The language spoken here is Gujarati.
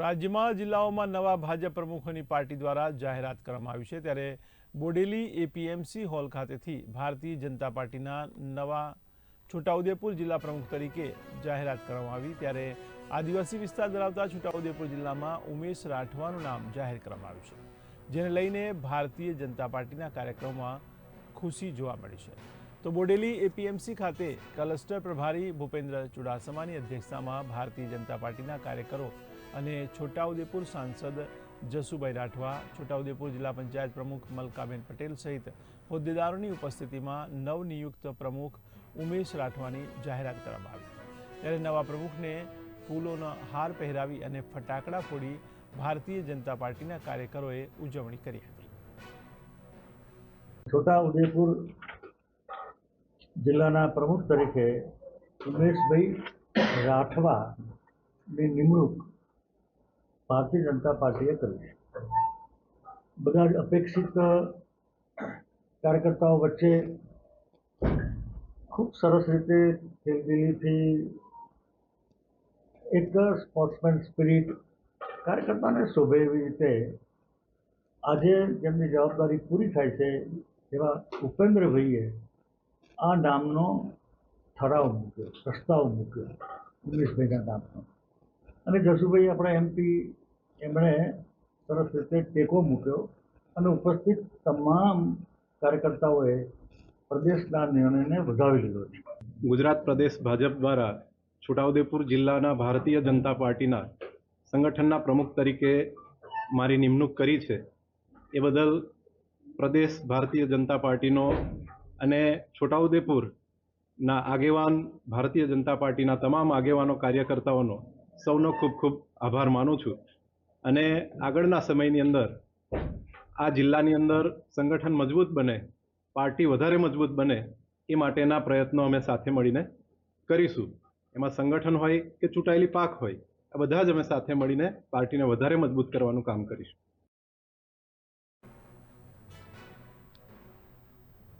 રાજ્યમાં જિલ્લાઓમાં નવા ભાજપ પ્રમુખોની પાર્ટી દ્વારા જાહેરાત કરવામાં આવી છે. ત્યારે બોડેલી એપીએમસી હોલ ખાતેથી ભારતીય જનતા પાર્ટીના નવા છોટાઉદેપુર જિલ્લા પ્રમુખ તરીકે જાહેરાત કરવામાં આવી. ત્યારે આદિવાસી વિસ્તાર ધરાવતા છોટાઉદેપુર જિલ્લામાં ઉમેશ રાઠવાનું નામ જાહેર કરવામાં આવ્યું છે. જેને લઈને ભારતીય જનતા પાર્ટીના કાર્યક્રમમાં ખુશી જોવા મળી છે. તો બોડેલી એપીએમસી ખાતે ક્લસ્ટર પ્રભારી ભૂપેન્દ્ર ચુડાસમાની અધ્યક્ષતામાં ભારતીય જનતા પાર્ટીના કાર્યકરો અને છોટાઉદેપુર સાંસદ જસુભાઈ રાઠવા, છોટાઉદેપુર જિલ્લા પંચાયત પ્રમુખ મલકાબેન પટેલ સહિત હોદ્દેદારોની ઉપસ્થિતિમાં નવનિયુક્ત પ્રમુખ ઉમેશ રાઠવાની જાહેરાત કરવામાં આવી. ત્યારે નવા પ્રમુખને ફૂલોનો હાર પહેરાવી અને ફટાકડા ફોડી ભારતીય જનતા પાર્ટીના કાર્યકરોએ ઉજવણી કરી હતી. છોટા જિલ્લાના પ્રમુખ તરીકે ઉમેશભાઈ રાઠવાની નિમણૂક ભારતીય જનતા પાર્ટીએ કરી બધા જ અપેક્ષિત કાર્યકર્તાઓ વચ્ચે ખૂબ સરસ રીતે દિલદિલીથી એક સ્પોર્ટ્સમેન સ્પિરિટ કાર્યકર્તાને શોભે એવી રીતે આજે જેમની જવાબદારી પૂરી થાય છે એવા ઉપેન્દ્રભાઈએ આ નામનો ઠરાવ મૂક્યો, પ્રસ્તાવ મૂક્યો ઉમેશભાઈના નામનો અને જસુભાઈ આપણા એમપી એમણે સરસ રીતે ટેકો મૂક્યો અને ઉપસ્થિત તમામ કાર્યકર્તાઓએ પ્રદેશના નિર્ણયને વધાવી લીધો છે. ગુજરાત પ્રદેશ ભાજપ દ્વારા છોટાઉદેપુર જિલ્લાના ભારતીય જનતા પાર્ટીના સંગઠનના પ્રમુખ તરીકે મારી નિમણૂક કરી છે. એ બદલ પ્રદેશ ભારતીય જનતા પાર્ટીનો અને છોટાઉદેપુરના આગેવાન ભારતીય જનતા પાર્ટીના તમામ આગેવાનો કાર્યકર્તાઓનો સૌનો ખૂબ ખૂબ આભાર માનું છું. અને આગળના સમયની અંદર આ જિલ્લાની અંદર સંગઠન મજબૂત બને, પાર્ટી વધારે મજબૂત બને એ માટેના પ્રયત્નો અમે સાથે મળીને કરીશું. એમાં સંગઠન હોય કે ચૂંટાયેલી પાક હોય, આ બધા જ અમે સાથે મળીને પાર્ટીને વધારે મજબૂત કરવાનું કામ કરીશું.